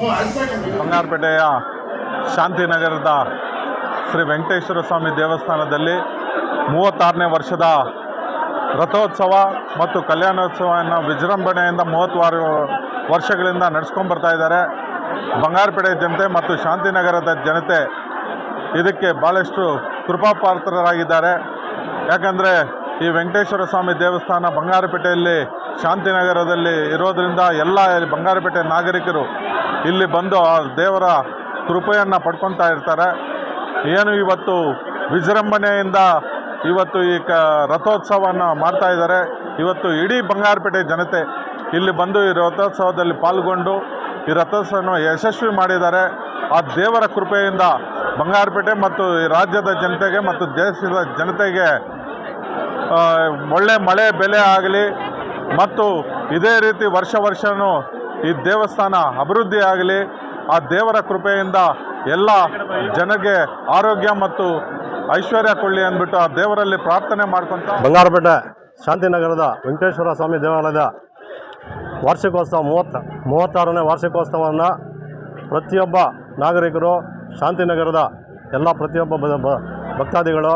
ಬಂಗಾರಪೇಟೆಯ ಶಾಂತಿನಗರದ ಶ್ರೀ ವೆಂಕಟೇಶ್ವರ ಸ್ವಾಮಿ ದೇವಸ್ಥಾನದಲ್ಲಿ ಮೂವತ್ತಾರನೇ ವರ್ಷದ ರಥೋತ್ಸವ ಮತ್ತು ಕಲ್ಯಾಣೋತ್ಸವವನ್ನು ವಿಜೃಂಭಣೆಯಿಂದ ಮೂವತ್ತಾರು ವರ್ಷಗಳಿಂದ ನಡೆಸ್ಕೊಂಡು ಬರ್ತಾ ಇದ್ದಾರೆ. ಬಂಗಾರಪೇಟೆ ಜನತೆ ಮತ್ತು ಶಾಂತಿನಗರದ ಜನತೆ ಇದಕ್ಕೆ ಭಾಳಷ್ಟು ಕೃಪಾಪಾತ್ರರಾಗಿದ್ದಾರೆ. ಯಾಕಂದರೆ ಈ ವೆಂಕಟೇಶ್ವರ ಸ್ವಾಮಿ ದೇವಸ್ಥಾನ ಬಂಗಾರಪೇಟೆಯಲ್ಲಿ ಶಾಂತಿನಗರದಲ್ಲಿ ಇರೋದರಿಂದ ಎಲ್ಲ ಬಂಗಾರಪೇಟೆ ನಾಗರಿಕರು ಇಲ್ಲಿ ಬಂದು ಆ ದೇವರ ಕೃಪೆಯನ್ನು ಪಡ್ಕೊತಾ ಇರ್ತಾರೆ. ಏನು ಇವತ್ತು ವಿಜೃಂಭಣೆಯಿಂದ ಇವತ್ತು ಈ ಕ ರಥೋತ್ಸವವನ್ನು ಮಾಡ್ತಾ ಇದ್ದಾರೆ. ಇವತ್ತು ಇಡೀ ಬಂಗಾರಪೇಟೆ ಜನತೆ ಇಲ್ಲಿ ಬಂದು ಈ ರಥೋತ್ಸವದಲ್ಲಿ ಪಾಲ್ಗೊಂಡು ಈ ರಥೋತ್ಸವವನ್ನು ಯಶಸ್ವಿ ಮಾಡಿದ್ದಾರೆ. ಆ ದೇವರ ಕೃಪೆಯಿಂದ ಬಂಗಾರಪೇಟೆ ಮತ್ತು ಈ ರಾಜ್ಯದ ಜನತೆಗೆ ಮತ್ತು ದೇಶದ ಜನತೆಗೆ ಒಳ್ಳೆ ಮಳೆ ಬೆಲೆ ಆಗಲಿ ಮತ್ತು ಇದೇ ರೀತಿ ವರ್ಷ ವರ್ಷವೂ ಈ ದೇವಸ್ಥಾನ ಅಭಿವೃದ್ಧಿ ಆಗಲಿ, ಆ ದೇವರ ಕೃಪೆಯಿಂದ ಎಲ್ಲ ಜನಗೆ ಆರೋಗ್ಯ ಮತ್ತು ಐಶ್ವರ್ಯ ಕೊಳ್ಳಿ ಅಂದ್ಬಿಟ್ಟು ಆ ದೇವರಲ್ಲಿ ಪ್ರಾರ್ಥನೆ ಮಾಡ್ಕೊಂತ ಬಂಗಾರಪೇಟೆ ಶಾಂತಿನಗರದ ವೆಂಕಟೇಶ್ವರ ಸ್ವಾಮಿ ದೇವಾಲಯದ ವಾರ್ಷಿಕೋತ್ಸವ ಮೂವತ್ತ ಮೂವತ್ತಾರನೇ ವಾರ್ಷಿಕೋತ್ಸವವನ್ನು ಪ್ರತಿಯೊಬ್ಬ ನಾಗರಿಕರು, ಶಾಂತಿನಗರದ ಎಲ್ಲ ಪ್ರತಿಯೊಬ್ಬ ಭಕ್ತಾದಿಗಳು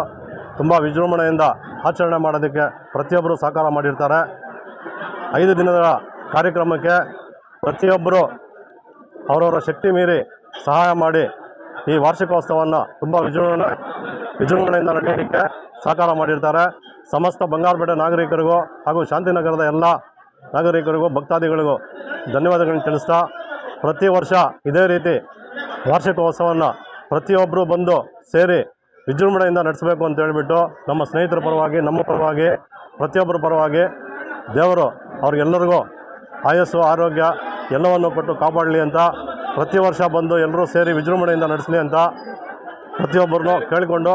ತುಂಬ ವಿಜೃಂಭಣೆಯಿಂದ ಆಚರಣೆ ಮಾಡೋದಕ್ಕೆ ಪ್ರತಿಯೊಬ್ಬರು ಸಹಕಾರ ಮಾಡಿರ್ತಾರೆ. ಐದು ದಿನದ ಕಾರ್ಯಕ್ರಮಕ್ಕೆ ಪ್ರತಿಯೊಬ್ಬರು ಅವರವರ ಶಕ್ತಿ ಮೀರಿ ಸಹಾಯ ಮಾಡಿ ಈ ವಾರ್ಷಿಕೋತ್ಸವವನ್ನು ತುಂಬ ವಿಜೃಂಭಣೆ, ವಿಜೃಂಭಣೆಯಿಂದ ನಡೆಯೋದಕ್ಕೆ ಸಹಕಾರ ಮಾಡಿರ್ತಾರೆ. ಸಮಸ್ತ ಬಂಗಾರಪೇಟೆ ನಾಗರಿಕರಿಗೂ ಹಾಗೂ ಶಾಂತಿನಗರದ ಎಲ್ಲ ನಾಗರಿಕರಿಗೂ, ಭಕ್ತಾದಿಗಳಿಗೂ ಧನ್ಯವಾದಗಳನ್ನು ತಿಳಿಸ್ತಾ ಪ್ರತಿ ವರ್ಷ ಇದೇ ರೀತಿ ವಾರ್ಷಿಕೋತ್ಸವವನ್ನು ಪ್ರತಿಯೊಬ್ಬರು ಬಂದು ಸೇರಿ ವಿಜೃಂಭಣೆಯಿಂದ ನಡೆಸಬೇಕು ಅಂತ ಹೇಳಿಬಿಟ್ಟು ನಮ್ಮ ಸ್ನೇಹಿತರ ಪರವಾಗಿ, ನಮ್ಮ ಪರವಾಗಿ, ಪ್ರತಿಯೊಬ್ಬರ ಪರವಾಗಿ ದೇವರು ಅವ್ರಿಗೆಲ್ಲರಿಗೂ ಆಯಸ್ಸು, ಆರೋಗ್ಯ ಎಲ್ಲವನ್ನು ಕೊಟ್ಟು ಕಾಪಾಡಲಿ ಅಂತ ಪ್ರತಿ ವರ್ಷ ಬಂದು ಎಲ್ಲರೂ ಸೇರಿ ವಿಜೃಂಭಣೆಯಿಂದ ನಡೆಸಲಿ ಅಂತ ಪ್ರತಿಯೊಬ್ಬರನ್ನು ಕೇಳಿಕೊಂಡು